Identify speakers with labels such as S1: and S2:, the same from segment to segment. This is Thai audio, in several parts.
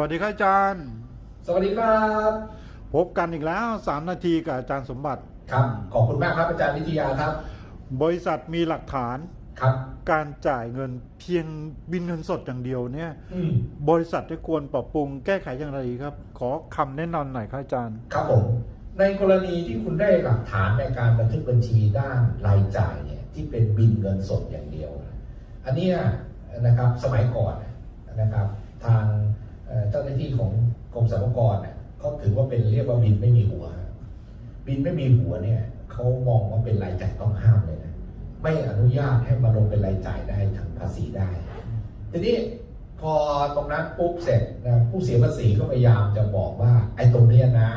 S1: วัสดีครับอาจารย์
S2: สวัสดีครับ
S1: พบกันอีกแล้ว 3 นาทีกับอาจารย์สมบัติ
S2: ครับ ขอบคุณมากครับอาจารย์วิทยาครับ
S1: บริษัทมีหลักฐาน
S2: ครับ
S1: การจ่ายเงินเพียงบินเงินสดอย่างเดียวเนี่ย
S2: อืม
S1: บริษัทได้ควรปรับปรุงแก้ไขอย่างไรครับ ขอคำแนะนำหน่อยครับอาจารย์
S2: ครับผม ในกรณีที่คุณได้หลักฐานในการบันทึกบัญชีด้านรายจ่ายเนี่ยที่เป็นบินเงินสดอย่างเดียว อันเนี้ยนะครับสมัยก่อนนะครับทาง เจ้าหน้าที่ของกรมสรรพากรเนี่ยเขาถือว่าเป็นเรียกว่าบินไม่มีหัว บินไม่มีหัวเนี่ยเขามองว่าเป็นรายจ่ายต้องห้ามเลยนะไม่อนุญาตให้มาลงเป็นรายจ่ายได้ทางภาษีได้ ทีนี้พอตรงนั้นปุ๊บเสร็จนะผู้เสียภาษีก็พยายามจะบอกว่า ไอ้ตรงเนี้นะ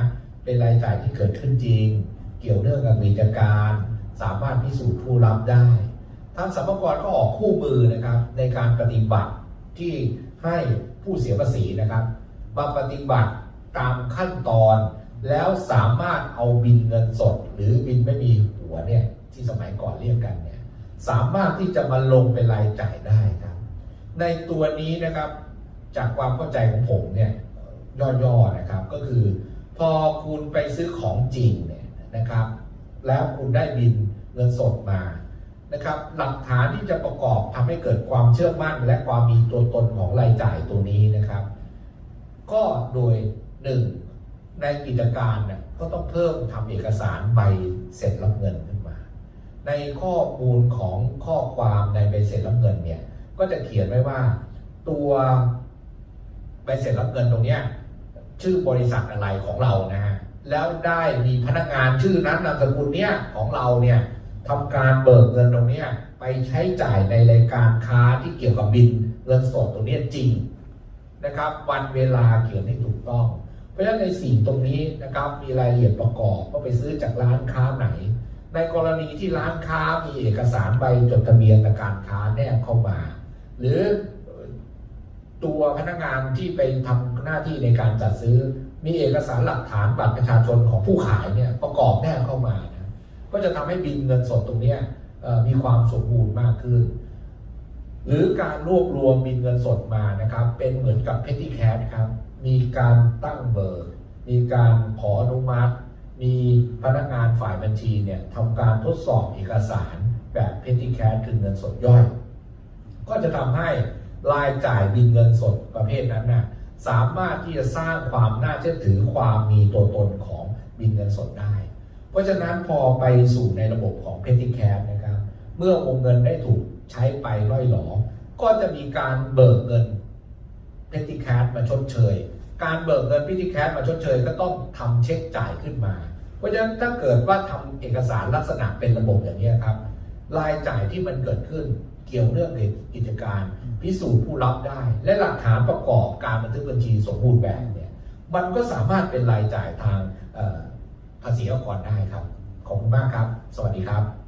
S2: เป็นรายจ่ายที่เกิดขึ้นจริง เกี่ยวเนื่องกับกิจการ สามารถพิสูจน์ผู้รับได้ทางสรรพากรก็ออกคู่มือนะครับในการปฏิบัติ ที่ให้ผู้เสียภาษีนะครับมาปฏิบัติตามขั้นตอน แล้วสามารถเอาบินเงินสด หรือบินไม่มีหัวเนี่ยที่สมัยก่อนเรียกกันเนี่ยสามารถที่จะมาลงเป็นรายจ่ายได้ครับ ในตัวนี้นะครับจากความเข้าใจของผมเนี่ยย่อๆนะครับก็คือ พอคุณไปซื้อของจริงเนี่ยนะครับ แล้วคุณได้บินเงินสดมา นะครับหลักฐานที่จะประกอบทำให้เกิดความเชื่อมั่นและความมีตัวตนของรายจ่ายตัวนี้นะครับ ก็โดยหนึ่งในกิจการเนี่ยก็ต้องเพิ่มทำเอกสารใบเสร็จรับเงินขึ้นมา ในข้อมูลของข้อความในใบเสร็จรับเงินเนี่ยก็จะเขียนไว้ว่า ตัวใบเสร็จรับเงินตรงเนี้ยชื่อบริษัทอะไรของเรานะฮะแล้วได้มีพนักงานชื่อนั้นนามสกุลเนี้ยของเราเนี่ย ทำการเบิกเงินตรงนี้ไปใช้จ่ายในรายการค้าที่เกี่ยวกับบินเงินสดตรงนี้จริงนะครับ วันเวลาเขียนให้ถูกต้อง เพราะฉะนั้นในสิ่งตรงนี้นะครับมีรายละเอียดประกอบว่าไปซื้อจากร้านค้าไหน ในกรณีที่ร้านค้ามีเอกสารใบจดทะเบียนทางการค้าแนบเข้ามา หรือตัวพนักงานที่ไปทำหน้าที่ในการจัดซื้อ มีเอกสารหลักฐานบัตรประชาชนของผู้ขายเนี่ยประกอบแนบเข้ามา ก็จะทำให้บินเงินสดตรงนี้มีความสมบูรณ์มากขึ้น หรือการรวบรวมบินเงินสดมานะครับ เป็นเหมือนกับ petty cash ครับ มีการตั้งเบอร์มีการขออนุมัติ มีพนักงานฝ่ายบัญชีเนี่ยทำการทดสอบเอกสารแบบ petty cash คือเงินสดย่อย ก็จะทำให้รายจ่ายบินเงินสดประเภทนั้นน่ะสามารถที่จะสร้างความน่าเชื่อถือความมีตัวตนของบินเงินสดได้ เพราะฉะนั้นพอไปสู่ในระบบของ petty cash นะครับ เมื่อวงเงินได้ถูกใช้ไปล่อยหลอ ก็จะมีการเบิกเงิน petty cash มาชดเชย การเบิกเงิน petty cash มาชดเชย ก็ต้องทำเช็คจ่ายขึ้นมา เพราะฉะนั้นถ้าเกิดว่าทำเอกสารลักษณะเป็นระบบอย่างนี้ครับรายจ่ายที่มันเกิดขึ้นเกี่ยวเนื่องกับกิจการ พิสูจน์ผู้รับได้ และหลักฐานประกอบการบันทึกบัญชีสมบูรณ์แบบเนี่ยมันก็สามารถเป็นรายจ่ายทาง ภาษีอากรได้ครับ ขอบคุณมากครับ สวัสดีครับ